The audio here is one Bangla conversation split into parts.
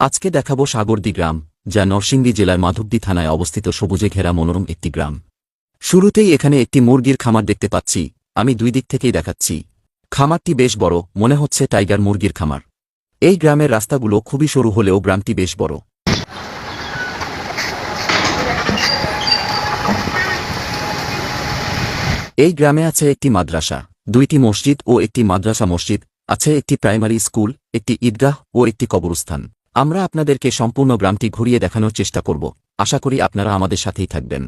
আজকে দেখাবো সাগরদি গ্রাম, যা নরসিংদী জেলার মাধবদী থানায় অবস্থিত সবুজে ঘেরা মনোরম একটি গ্রাম। শুরুতেই এখানে একটি মুরগির খামার দেখতে পাচ্ছি, আমি দুই দিক থেকেই দেখাচ্ছি। খামারটি বেশ বড়, মনে হচ্ছে টাইগার মুরগির খামার। এই গ্রামের রাস্তাগুলো খুবই সরু হলেও গ্রামটি বেশ বড়। এই গ্রামে আছে একটি মাদ্রাসা, দুইটি মসজিদ ও একটি মাদ্রাসা মসজিদ, আছে একটি প্রাইমারি স্কুল, একটি ঈদগাহ ও একটি কবরস্থান। আমরা আপনাদেরকে সম্পূর্ণ গ্রামটি ঘুরিয়ে দেখানোর চেষ্টা করব। আশা করি আপনারা আমাদের সাথেই থাকবেন।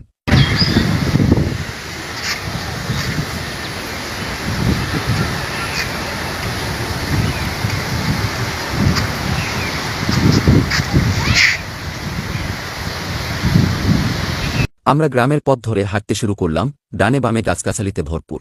আমরা গ্রামের পথ ধরে হাঁটতে শুরু করলাম। ডানে বামে গাছগাছালিতে ভরপুর।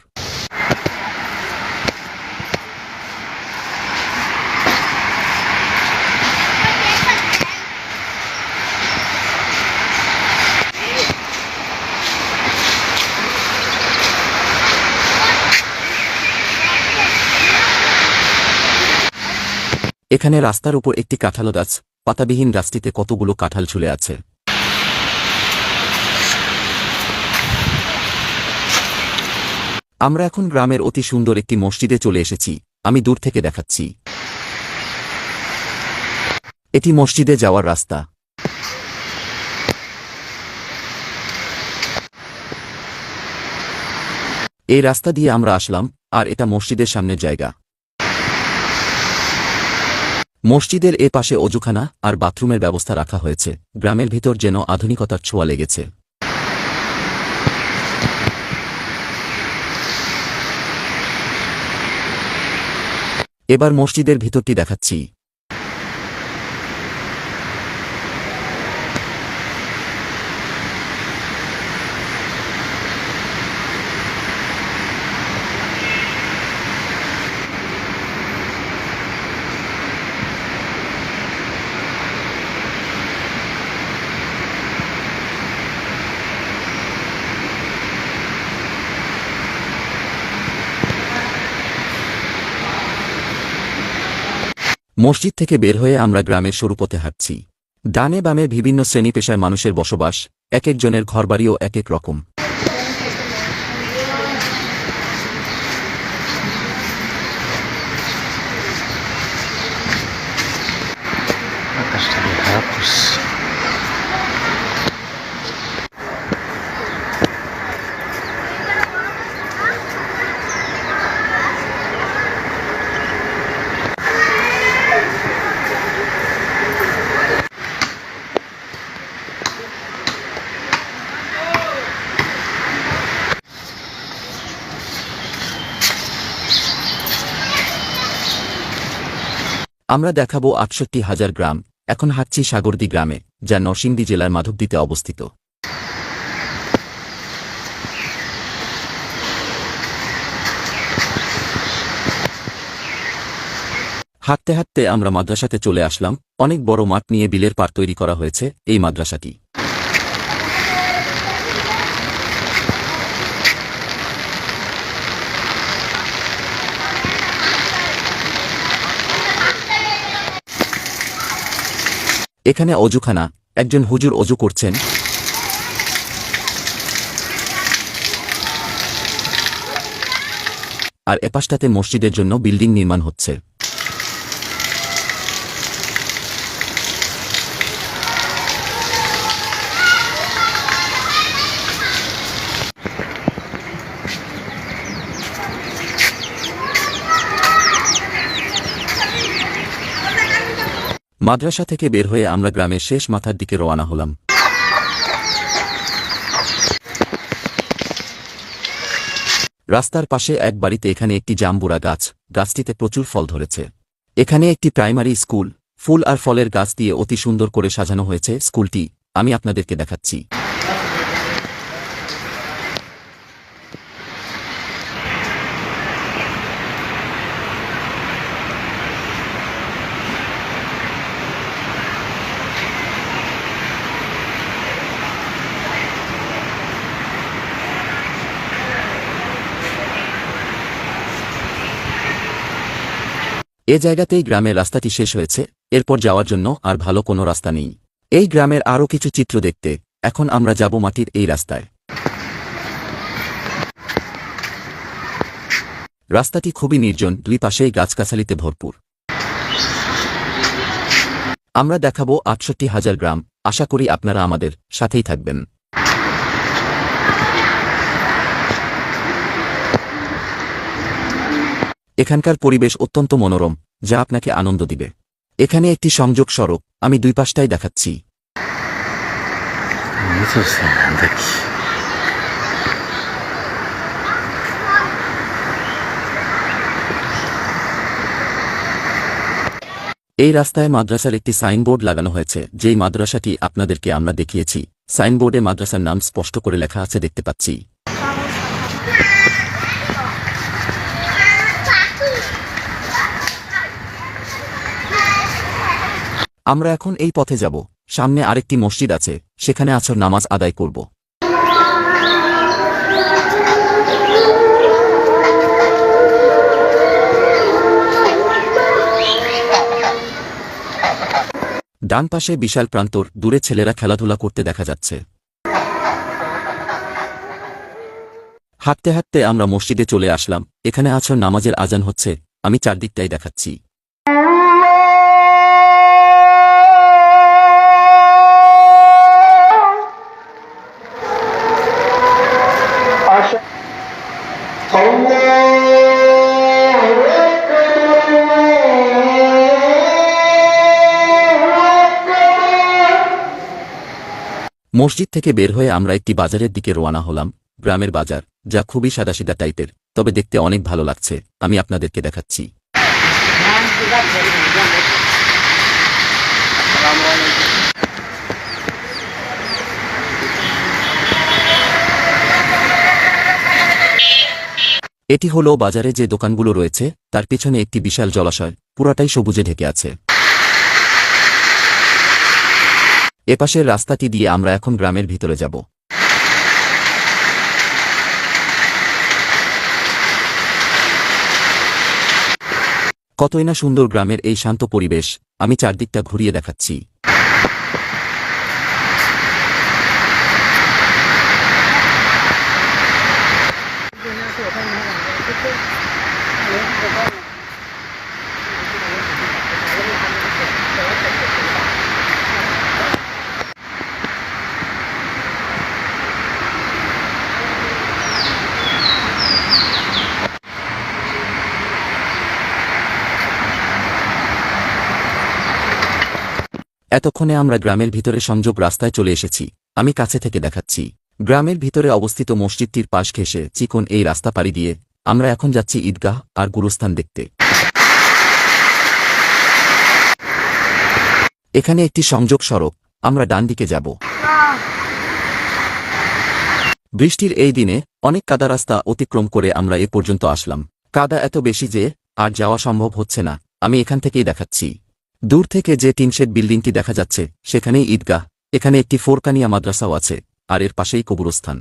এখানে রাস্তার উপর একটি কাঁঠাল গাছ, পাতাবিহীন গাছটিতে কতগুলো কাঁঠাল ঝুলে আছে। আমরা এখন গ্রামের অতি সুন্দর একটি মসজিদে চলে এসেছি, আমি দূর থেকে দেখাচ্ছি। এটি মসজিদে যাওয়ার রাস্তা। এই রাস্তা দিয়ে আমরা আসলাম, আর এটা মসজিদের সামনের জায়গা। মসজিদের এ পাশে অজুখানা আর বাথরুমের ব্যবস্থা রাখা হয়েছে। গ্রামের ভিতর যেন আধুনিকতার ছোঁয়া লেগেছে। এবার মসজিদের ভিতরটি দেখাচ্ছি। মসজিদ থেকে বের হয়ে আমরা গ্রামের সরুপথে হাঁটছি। ডানে বামে বিভিন্ন শ্রেণি পেশায় মানুষের বসবাস এক একজনের ঘরবাড়িও এক এক রকম। আমরা দেখাবো আটষট্টি হাজার গ্রাম, এখন হাঁটছি সাগরদি গ্রামে, যা নরসিংদী জেলার মাধবদীতে অবস্থিত। হাঁটতে হাঁটতে আমরা মাদ্রাসাতে চলে আসলাম, অনেক বড় মাঠ নিয়ে বিলের পার তৈরি করা হয়েছে, এই মাদ্রাসাটি। এখানে অজুখানা। একজন হুজুর অজু করছেন। আর এপাশটাতে মসজিদের জন্য বিল্ডিং নির্মাণ হচ্ছে। মাদ্রাসা থেকে বের হয়ে আমরা গ্রামের শেষ মাথার দিকে রওনা হলাম। রাস্তার পাশে এক বাড়িতে এখানে একটি জাম্বুরা গাছ, গাছটিতে প্রচুর ফল ধরেছে। এখানে একটি প্রাইমারি স্কুল, ফুল আর ফলের গাছ দিয়ে অতি সুন্দর করে সাজানো হয়েছে স্কুলটি। আমি আপনাদেরকে দেখাচ্ছি। এ জায়গাতেই গ্রামের রাস্তাটি শেষ হয়েছে, এরপর যাওয়ার জন্য আর ভালো কোনো রাস্তা নেই। এই গ্রামের আরও কিছু চিত্র দেখতে, এখন আমরা যাব মাটির এই রাস্তায়। রাস্তাটি খুবই নির্জন, দুই পাশেই গাছগাছালিতে ভরপুর। আমরা দেখাবো আটষট্টি হাজার গ্রাম, আশা করি আপনারা আমাদের সাথেই থাকবেন। এখানকার পরিবেশ অত্যন্ত মনোরম, যা আপনাকে আনন্দ দিবে। এখানে একটি সংযোগ সড়ক, আমি দুই পাশটাই দেখাচ্ছি। এই রাস্তায় মাদ্রাসার একটি সাইনবোর্ড লাগানো হয়েছে, যেই মাদ্রাসাটি আপনাদেরকে আমরা দেখিয়েছি। সাইনবোর্ডে মাদ্রাসার নাম স্পষ্ট করে লেখা আছে, দেখতে পাচ্ছি। আমরা এখন এই পথে যাব। সামনে আরেকটি মসজিদ আছে, সেখানে আছর নামাজ আদায় করব। ডান পাশে বিশাল প্রান্তর, দূরে ছেলেরা খেলাধুলা করতে দেখা যাচ্ছে। হাঁটতে হাঁটতে আমরা মসজিদে চলে আসলাম। এখানে আছর নামাজের আজান হচ্ছে, আমি চারদিকটাই দেখাচ্ছি। মসজিদ থেকে বের হয়ে আমরা একটি বাজারের দিকে রওনা হলাম, গ্রামের বাজার, যা খুবই সাদাসিধা টাইপের, তবে দেখতে অনেক ভালো লাগছে, আমি আপনাদেরকে দেখাচ্ছি। এটি হলো বাজারে যে দোকানগুলো রয়েছে, তার পিছনে একটি বিশাল জলাশয়, পুরাটাই সবুজে ঢেকে আছে। এপাশের রাস্তাটি দিয়ে আমরা এখন গ্রামের ভিতরে যাব। কতই না সুন্দর গ্রামের এই শান্ত পরিবেশ, আমি চারদিকটা ঘুরিয়ে দেখাচ্ছি। এতক্ষণে আমরা গ্রামের ভিতরে সংযোগ রাস্তায় চলে এসেছি। আমি কাছে থেকে দেখাচ্ছি। গ্রামের ভিতরে অবস্থিত মসজিদটির পাশ ঘেঁষে চিকন এই রাস্তা পাড়ি দিয়ে আমরা এখন যাচ্ছি ঈদগাহ আর গুরুস্থান দেখতে। এখানে একটি সংযোগ সড়ক। আমরা ডান দিকে যাব। বৃষ্টির এই দিনে অনেক কাদা রাস্তা অতিক্রম করে আমরা এ পর্যন্ত আসলাম। কাদা এত বেশি যে আর যাওয়া সম্ভব হচ্ছে না। আমি এখান থেকেই দেখাচ্ছি। দূর থেকে যে টিনশেড বিল্ডিংটি দেখা যাচ্ছে, সেখানেই ঈদগাহ। এখানে একটি ফোরকানিয়া মাদ্রাসাও আছে, আর এর পাশেই কবরস্থান।